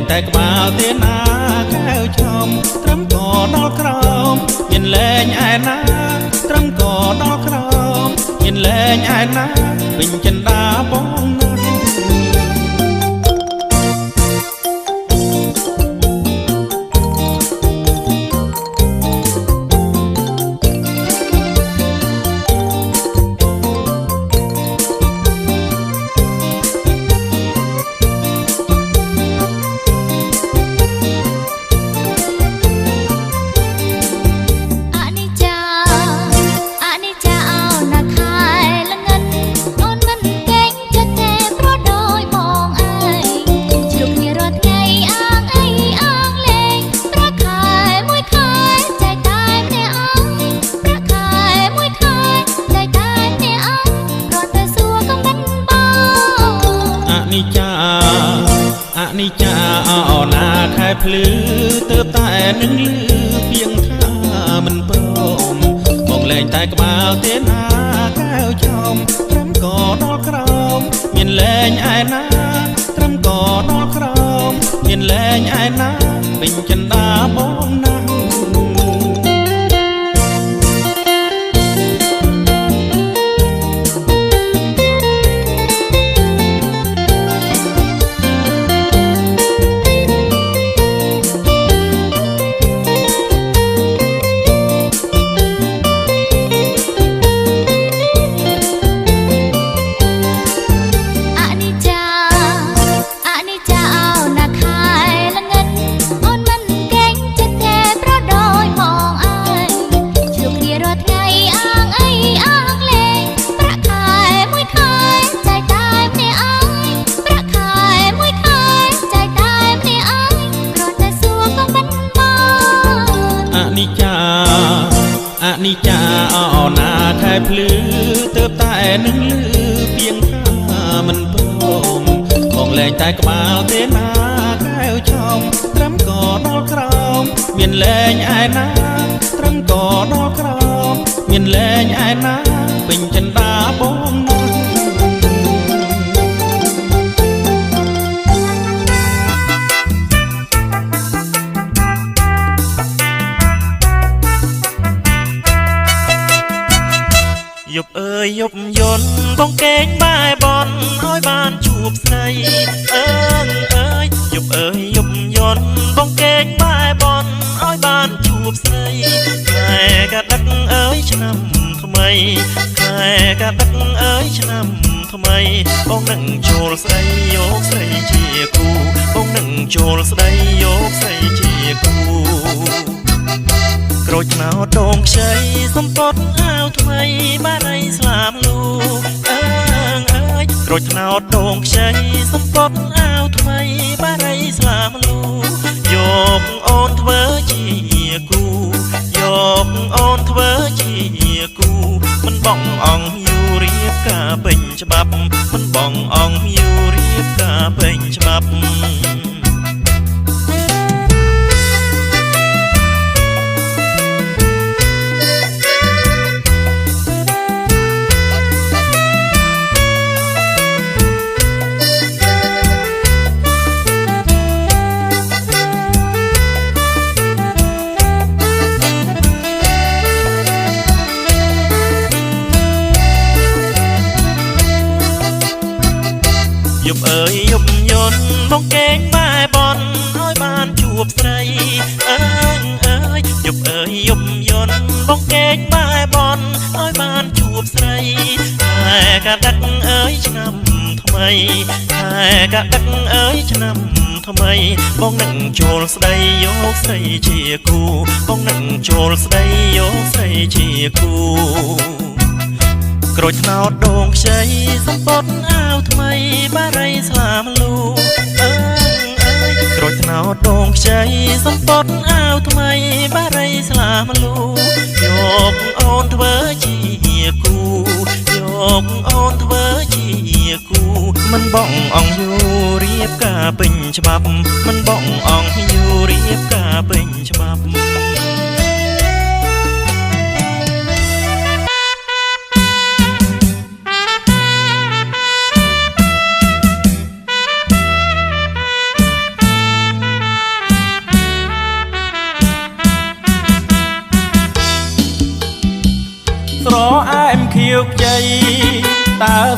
ងតែក្បាលទៀនណាកែវចំត្រឹមកដល់ក្រោមមានលែងឯណាត្រឹមកដល់ក្រោមមានលែងឯណាពេញចិនដាបង พลือ និច្ចាអនិច្ចាអណាថែភ្លឺទើបតែនឹងលឺពីងថាមិនព្រមបងលែងតែក្បាលទេណាកែវឆោមត្រឹមក៏ដល់ក្រោមមានលែងឯណាត្រឹមក៏ដល់ក្រោមមានលែងឯណា យប់អើយយប់យន់បងកេងបែបនឲ្យបានជួបស្រីអើងអើយយប់អើយយប់យន់បងកេងបែបនឲ្យបានជួបស្រីខែកដឹកអើយឆ្នាំថ្មីខែកដឹកអើយឆ្នាំថ្មីបងនឹងចូលស្រីយកស្រីជាគូបងនឹងចូលស្រីយកស្រីជាគូ ក្រូចឆ្នោតដងខ្ចីសំពត់អាវថ្មីបារីស្លាមលូអើងអើយក្រូចឆ្នោតដងខ្ចីសំពត់អាវថ្មីបារីស្លាមលូយកអូនធ្វើជាគូយកអូនធ្វើជាគូមិនបងអង្គយូរៀបការពេញច្បាប់មិនបងអង្គយូរៀបការពេញច្បាប់ យន់មកកេងបែបនឲ្យបានជួបស្រីអើងអើយយប់អើយយប់យន់មកកេងបែបនឲ្យបានជួបស្រីតែកដឹកអើយឆ្នាំថ្មីតែកដឹកអើយឆ្នាំថ្មីបងនឹងចូលស្ដីយកស្រីជាគូបងនឹងចូលស្ដីយកស្រីជាគូក្រូចឆ្នោតដងខ្ចីសំពត់អាវថ្មីបារីស្លាមលូអើងអើ យក្រូចឆ្នោតដងខ្ចីសំពត់អាវថ្មីបារីស្លាមលូយកអូនធ្វើជាគូយកអូនធ្វើជាគូមិនបងអង្គយូរៀបការពេញច្បាប់មិនបងអង្គយូរៀបការពេញច្បាប់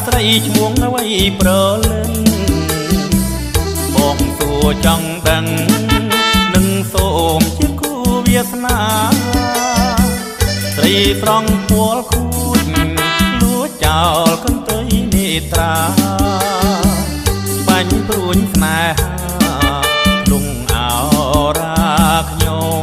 ស្រីឈ្មោះអ្វីប្រលឹងបងសួរចង់ដឹងនឹងសូមជាគូវាសនាស្រីស្រង់ពួលខួចលួចចោលកន្ទុយនេត្រាបាញ់ព្រួញស្នេហាលងអោរាខ្ញុំ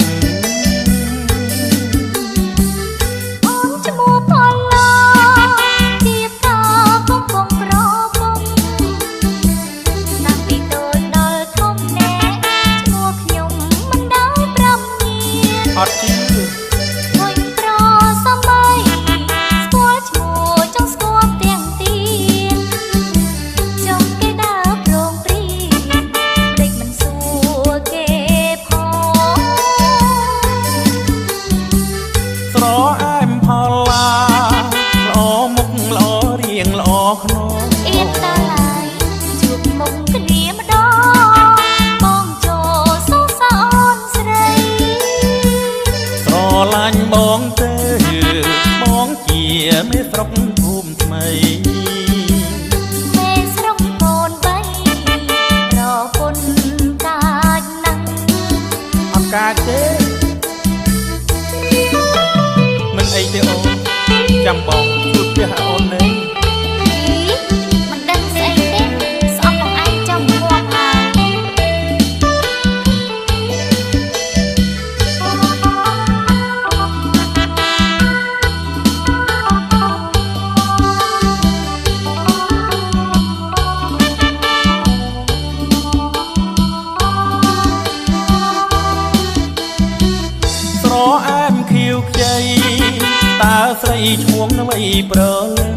ឈួងអ្វីប្រលឹង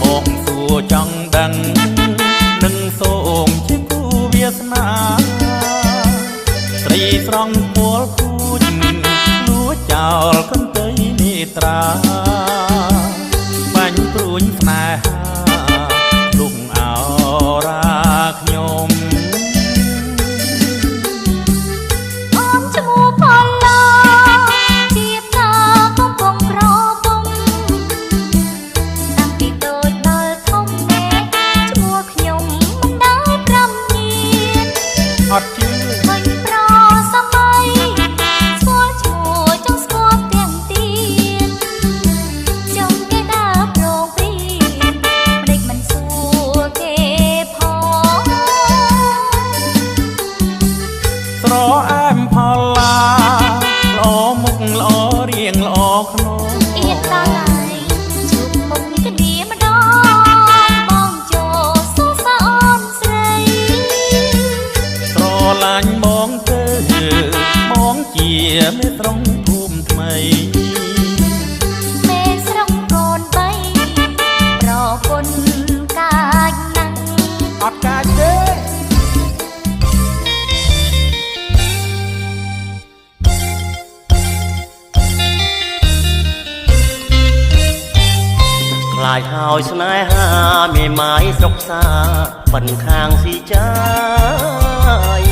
បងសួរចង់ដឹងនឹងសូមជាគូវាសនាស្រីស្រង់ពលគូចលួចចោលកន្ទុយនេត្រា មេត្រង់ភូមិថ្មីមេស្រុកកូនបីប្រពន្ធកាចណាស់អត់កាចទេខ្លាចហើយស្នេហាមេម៉ាយស្រុកសាបិនខាងស៊ីចាយ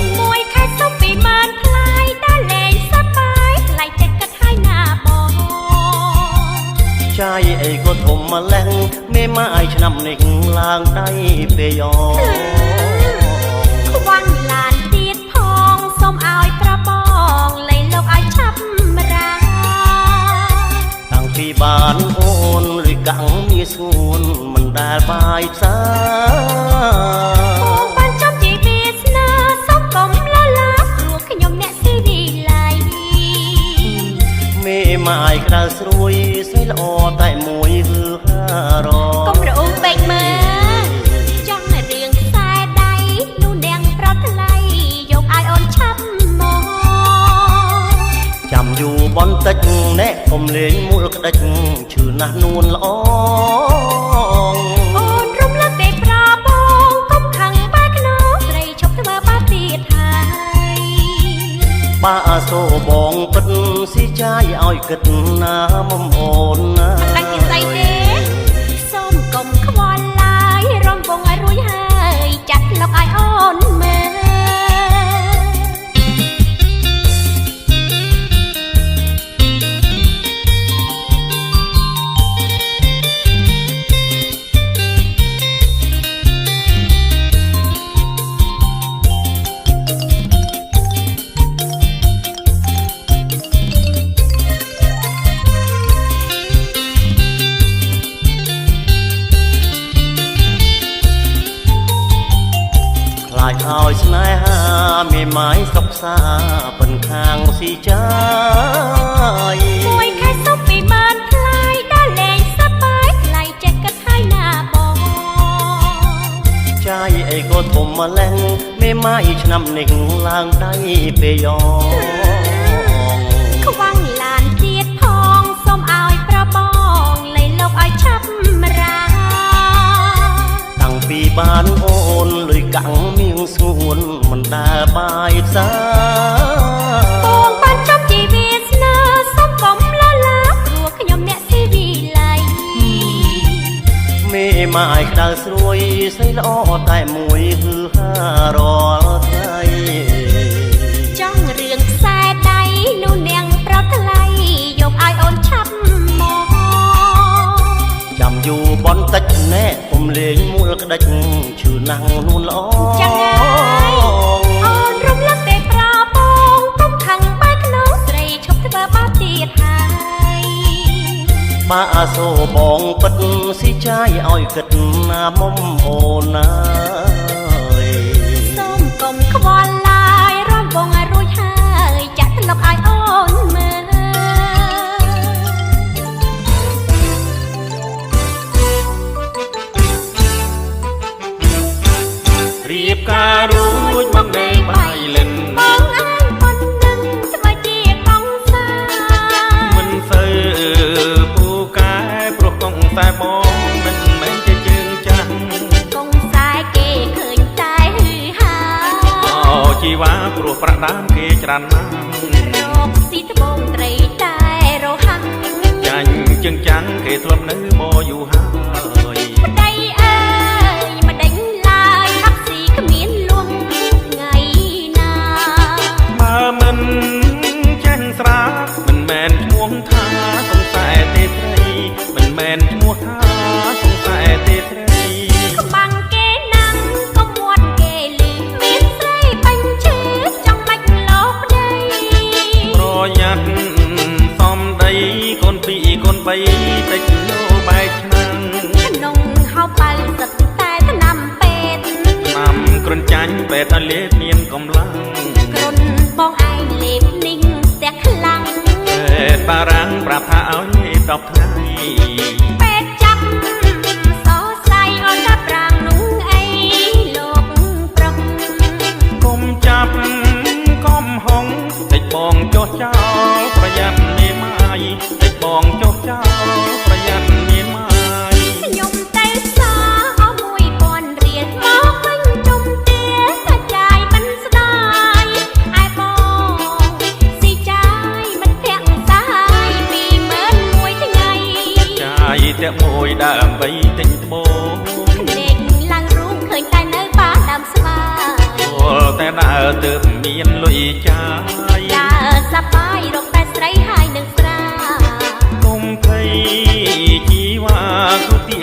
ចាយអីក៏ធំម្លេះមេម៉ាយឆ្នាំនេះឡើងដៃពេលយ៉ខ្វា បាសូបងពិតស៊ីចាយឲ្យគិតណាមុំអូនណាដាច់ជាស្អីទេ លាចឲ្យស្នេហាមេម៉ាយសុកសាបិនខាងស៊ីចាយមួយខែសុំពីម៉ានផ្លាយដល់លេងសប្បាយថ្លៃចេះគិតឲ្យណាបងចាយអីក៏ធំម្លេះមេម៉ាយឆ្នាំនេះឡើងដៃពេលយ៉ បានអូនលុយកាំងមៀងស្ងួនមិនដែលបាយផ្សាបងបានចាប់ជីវាសនាសូមកុំលលាព្រោះខ្ញុំអ្នកស៊ីវិល័យមេម៉ាយក្តៅស្រួយស្រីល្អតែមួយគឺហារាល់ថ្ងៃ បនតិចណែកុំលេងមូលក្តិចឈឺណាំងនួនល្អចាំហើយអូនរំលឹកតែប្របងកុំខឹងបែកខ្នោស្រីឈប់ធ្វើបាបទៀតហើយបាសូបងពិតស៊ីចាយឲ្យគិតណាមុំអូនណា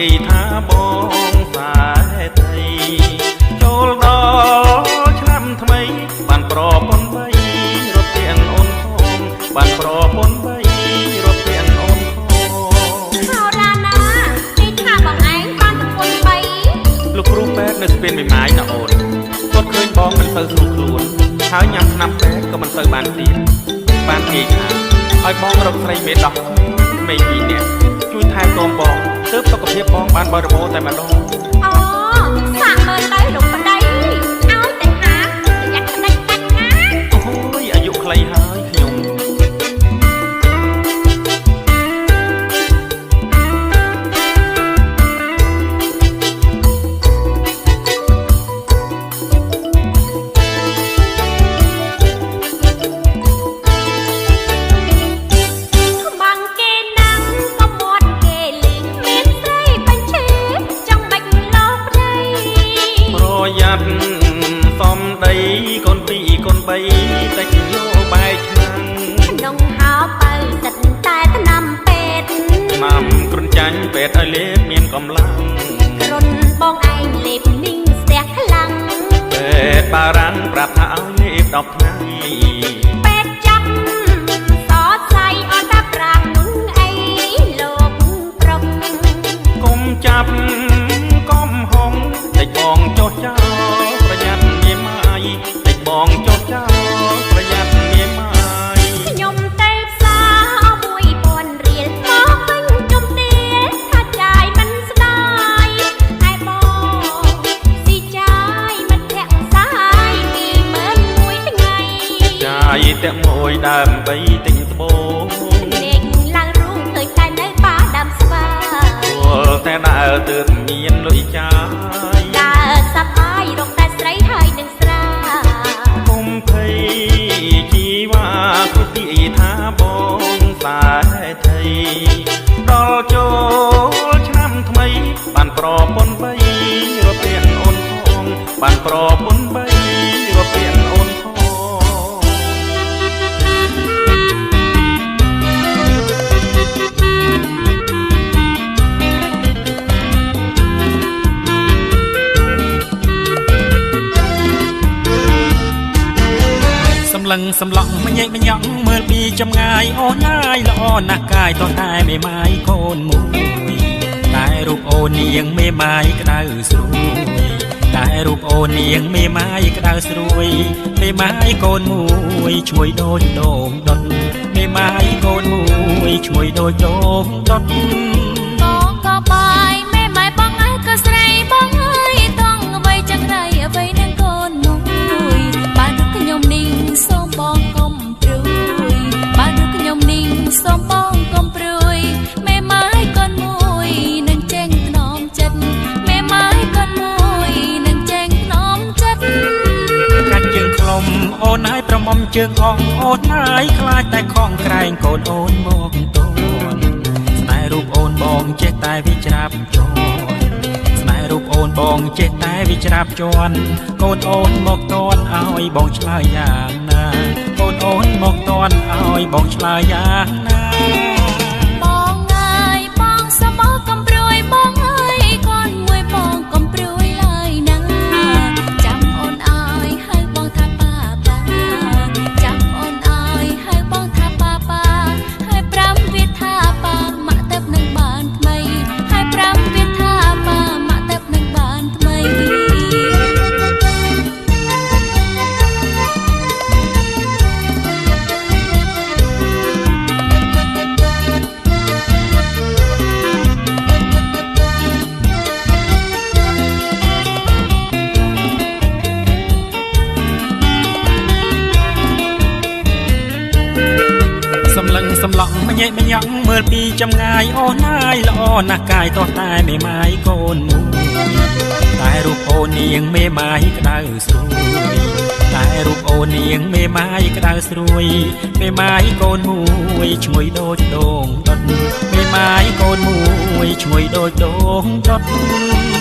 អីថាបងសាថីចូលដល់ឆ្នាំថ្មី បានប្រពន្ធបីរត់ទៀងអូនផងបានប្រពន្ធបីរត់ទៀងអូនផងហៅរាណាទីថាបងឯងបានប្រពន្ធបីលោកគ្រូពេទ្យនៅស្ពានមួយម៉ាយណាអូនគាត់ឃើញបងមិនទៅស្រួលខ្លួនហើយញ៉ាំថ្នាំពេទ្យក៏មិនទៅបានទៀតបាននិយាយថាឲ្យបងរកស្រីមេដោះក្មេងពីរនាក់ ជួយថែទាំបងទើបសុខភាពបងបានបរិបូរណ៍តែម្ដងับ សំឡក់មញែកមញ៉ង់មើលពីចម្ងាយអូនអាយល្អណាស់កាយតោះតែមេម៉ាយកូនមួយតែរូបអូននាងមេម៉ាយក្តៅស្រួយតែរូបអូននាងមេម៉ាយក្តៅស្រួយមេម៉ាយកូនមួយឈ្មោះដូចដងដុតមេម៉ាយកូនមួយឈ្មោះដូចដងដុត ជើងអងអូនហើយខ្លាចតែខំក្រែងកូនអូនមកតូនស្នេហ៍រូបអូនបងចេះតែវិច្រាបជន់ស្នេហ៍រូបអូនបងចេះតែវិច្រាបជន់កូនអូនមកតន់ឲ្យបងឆ្លើយយ៉ាងណាកូនអូនមកតន់ឲ្យបងឆ្លើយយ៉ាងណា ចម្ងាយអូនហើយល្អណាស់កាយតោះតែមេម៉ាយកូនមួយតែរូបអូននាងមេម៉ាយក្តៅស្រួយតែរូបអូននាងមេម៉ាយក្តៅស្រួយមេម៉ាយកូនមួយឈ្ងុយដូចដូងដុតមេម៉ាយកូនមួយឈ្ងុយដូចដូងដុតបង